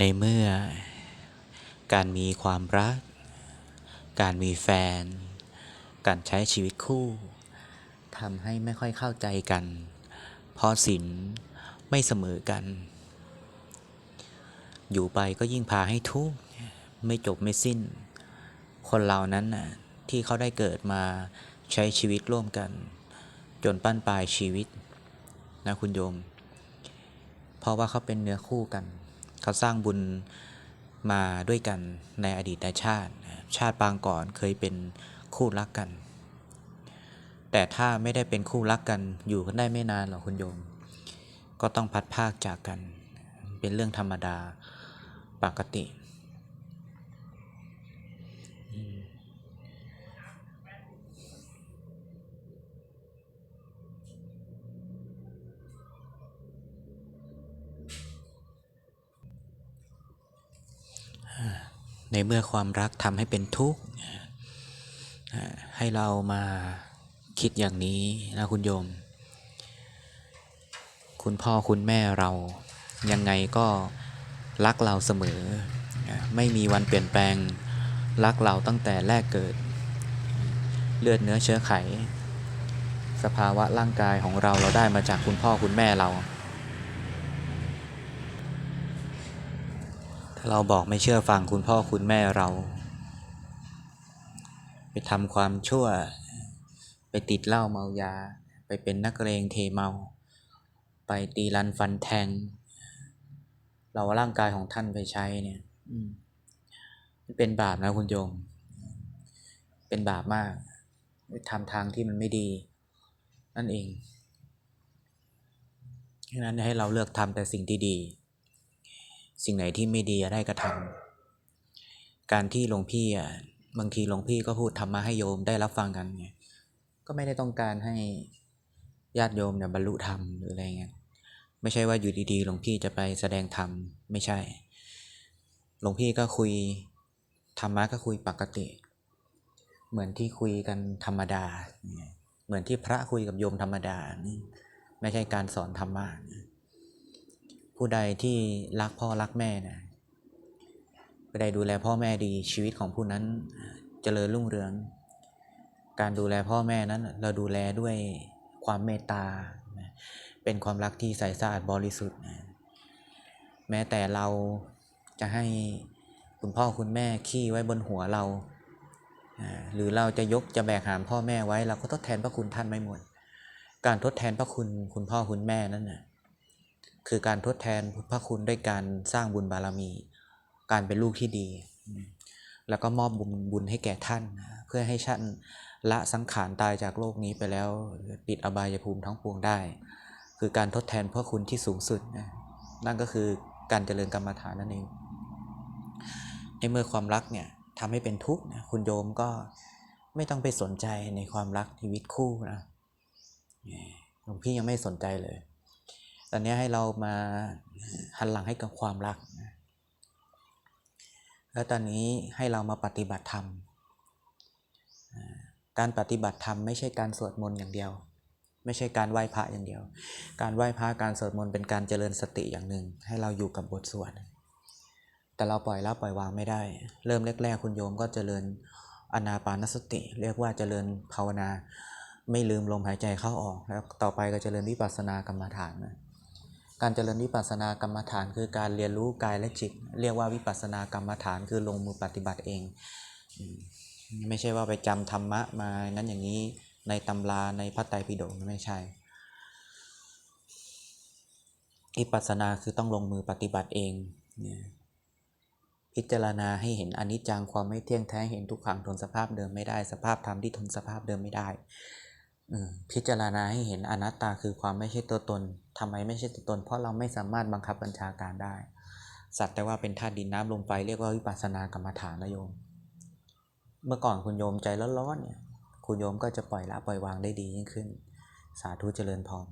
ในเมื่อ การมีความรัก การมีแฟน การใช้ชีวิตคู่ทำให้ไม่ค่อยเข้าใจกัน เพราะสินไม่เสมอกัน อยู่ไปก็ยิ่งพาให้ทุกข์ไม่จบไม่สิ้น คนเรานั้นน่ะที่เขาได้เกิดมาใช้ชีวิตร่วมกัน จนปั้นปลายชีวิตนะคุณโยม เพราะว่าเขาเป็นเนื้อคู่กัน เขาสร้างบุญมาด้วยกันในอดีตชาติ ชาติปางก่อนเคยเป็นคู่รักกัน แต่ถ้าไม่ได้เป็นคู่รักกันอยู่กันได้ไม่นานหรอกคุณโยม ก็ต้องพัดภาคจากกัน เป็นเรื่องธรรมดาปกติ ในเมื่อความรักทำให้เป็นทุกข์ให้เรามาคิดอย่างนี้นะคุณโยม คุณพ่อคุณแม่เรายังไงก็รักเราเสมอ ไม่มีวันเปลี่ยนแปลงรักเราตั้งแต่แรกเกิด เลือดเนื้อเชื้อไข สภาวะร่างกายของเราเราได้มาจากคุณพ่อคุณแม่เรา ถ้า เราบอกไม่เชื่อฟังคุณพ่อคุณแม่เรา ไปทำความชั่ว ไปติดเหล้าเมายา ไปเป็นนักเลงเทเมา ไปตีรันฟันแทง เราร่างกายของท่านไปใช้เนี่ยมันเป็นบาปนะคุณโยม เป็นบาปมากไปทำทางที่มันไม่ดี นั่นเองดังนั้นให้เราเลือกทำแต่สิ่งที่ดี สิ่งไหนที่ไม่ดีได้กระทำการที่หลวงพี่อะบางทีหลวงพี่ก็พูดธรรมะให้โยมได้รับฟังกันไงก็ไม่ได้ต้องการให้ญาติโยมเนี่ยบรรลุธรรมหรืออะไรเงี้ยไม่ใช่ว่าอยู่ดีๆหลวงพี่จะไปแสดงธรรมไม่ใช่ หลวงพี่ก็คุยธรรมะก็คุยปกติ เหมือนที่คุยกันธรรมดา เหมือนที่พระคุยกับโยมธรรมดานี่ไม่ใช่การสอนธรรมะ ผู้ใดที่รักพ่อรักแม่นะผู้ใดดูแลพ่อแม่ดีชีวิตของผู้นั้นเจริญรุ่งเรือง การดูแลพ่อแม่นั้นเราดูแลด้วยความเมตตา เป็นความรักที่ใสสะอาดบริสุทธิ์ แม้แต่เราจะให้คุณพ่อคุณแม่ขี้ไว้บนหัวเรา หรือเราจะยกจะแบกหามพ่อแม่ไว้ เราก็ทดแทนพระคุณท่านไม่หมด การทดแทนพระคุณคุณพ่อคุณแม่นั่นน่ะ คือการทดแทนพระคุณด้วยการสร้างบุญบารมี การเป็นลูกที่ดี แล้วก็มอบบุญบุญให้แก่ท่าน เพื่อให้ท่านละสังขารตายจากโลกนี้ไปแล้วติดอบายภูมิทั้งปวงได้ คือการทดแทนพระคุณที่สูงสุดนะนั่นก็คือการเจริญกรรมฐานนั่นเองในเมื่อความรักเนี่ยทำให้เป็นทุกข์นะคุณโยมก็ไม่ต้องไปสนใจในความรักชีวิตคู่นะหลวงพี่ยังไม่สนใจเลย อนนี้ให้เรามาหันหลังให้กับความรัก แล้วตอนนี้ให้เรามาปฏิบัติธรรม การปฏิบัติธรรมไม่ใช่การสวดมนต์อย่างเดียว ไม่ใช่การไหว้พระอย่างเดียว การไหว้พระการสวดมนต์เป็นการเจริญสติอย่างหนึ่ง ให้เราอยู่กับบทสวด แต่เราปล่อยละปล่อยวางไม่ได้ เริ่มแรกๆ คุณโยมก็เจริญอนาปานสติ เรียกว่าเจริญภาวนา ไม่ลืมลมหายใจเข้าออก แล้วต่อไปก็เจริญวิปัสสนากรรมฐานนะ การเจริญวิปัสสนากรรมฐาน คือการเรียนรู้กายและจิต เรียกว่าวิปัสสนากรรมฐานคือลงมือปฏิบัติเอง ไม่ใช่ว่าไปจำธรรมะมานั้นอย่างนี้ในตำราในพระไตรปิฎกไม่ใช่วิปัสสนาคือต้องลงมือปฏิบัติเอง พิจารณาให้เห็นอนิจจังความไม่เที่ยงแท้เห็นทุกขังทนสภาพเดิมไม่ได้สภาพธรรมที่ทนสภาพเดิมไม่ได้ พิจารณาให้เห็นอนัตตาคือความไม่ใช่ตัวตนทำไมไม่ใช่ตัวตน เพราะเราไม่สามารถบังคับบัญชาการได้ สัตว์แต่ว่าเป็นธาตุดินน้ำลมไฟเรียกว่าวิปัสสนากรรมฐานนะโยม เมื่อก่อนคุณโยมใจร้อนๆเนี่ย คุณโยมก็จะปล่อยละปล่อยวางได้ดียิ่งขึ้น สาธุเจริญพร